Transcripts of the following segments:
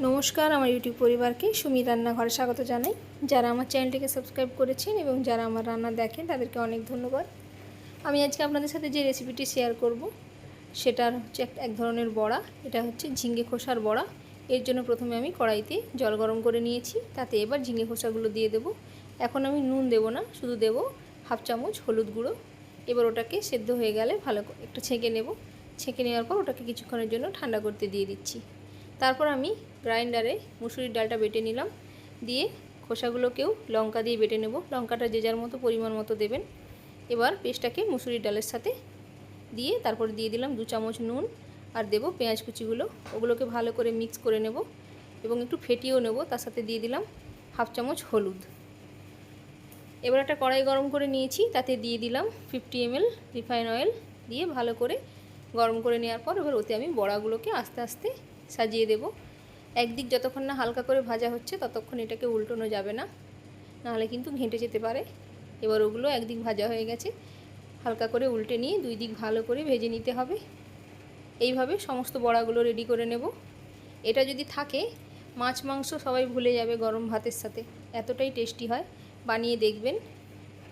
নমস্কার, আমার ইউটিউব পরিবারকে সুমি রান্নাঘরে স্বাগত জানাই। যারা আমার চ্যানেলটিকে সাবস্ক্রাইব করেছেন এবং যারা আমার রান্না দেখেন, তাদেরকে অনেক ধন্যবাদ। আমি আজকে আপনাদের সাথে যে রেসিপিটি শেয়ার করব, সেটার হচ্ছে এক- ধরনের বড়া। এটা হচ্ছে ঝিঙ্গে খোসার বড়া। এর জন্য প্রথমে আমি কড়াইতে জল গরম করে নিয়েছি। তাতে এবার ঝিঙ্গে খোসাগুলো দিয়ে দেবো। এখন আমি নুন দেবো না, শুধু দেবো হাফ চামচ হলুদ গুঁড়ো। এবার ওটাকে সেদ্ধ হয়ে গেলে ভালো একটু ছেঁকে নেব। ছেঁকে নেওয়ার পর ওটাকে কিছুক্ষণের জন্য ঠান্ডা করতে দিয়ে দিচ্ছি। তারপর আমি গ্রাইন্ডারে মুসুরির ডালটা বেটে নিলাম। দিয়ে খোসাগুলোকেও লঙ্কা দিয়ে বেটে নেব। লঙ্কাটা যে যার মতো পরিমাণ মতো দেবেন। এবার পেস্টটাকে মুসুরির ডালের সাথে দিয়ে তারপর দিয়ে দিলাম দু চামচ নুন আর দেবো পেঁয়াজ কুচিগুলো। ওগুলোকে ভালো করে মিক্স করে নেব এবং একটু ফেটিয়েও নেব। তার সাথে দিয়ে দিলাম হাফ চামচ হলুদ। এবার একটা কড়াই গরম করে নিয়েছি। তাতে দিয়ে দিলাম ফিফটি এমএল রিফাইন অয়েল। দিয়ে ভালো করে গরম করে নেওয়ার পর এবার ওতে আমি বড়াগুলোকে আস্তে আস্তে সাজিয়ে দেব। একদিক যতক্ষণ না হালকা করে ভাজা হচ্ছে, ততক্ষণ এটাকে উল্টোনো যাবে না। নাহলে কিন্তু ঘেঁটে যেতে পারে। এবার ওগুলো একদিক ভাজা হয়ে গেছে। হালকা করে উল্টে নিয়ে দুই দিক ভালো করে ভেজে নিতে হবে। এইভাবে সমস্ত বড়াগুলো রেডি করে নেব। এটা যদি থাকে, মাছ মাংস সবাই ভুলে যাবে গরম ভাতের সাথে। এতটাই টেস্টি হয়। বানিয়ে দেখবেন।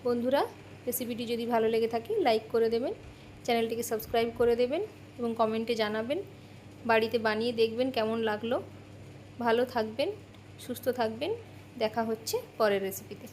বন্ধুরা, রেসিপিটি যদি ভালো লেগে থাকে, লাইক করে দেবেন। চ্যানেলটিকে সাবস্ক্রাইব করে দেবেন এবং কমেন্টে জানাবেন। বাড়িতে বানিয়ে দেখবেন কেমন লাগল। ভালো থাকবেন সুস্থ থাকবেন। দেখা হচ্ছে পরের রেসিপিতে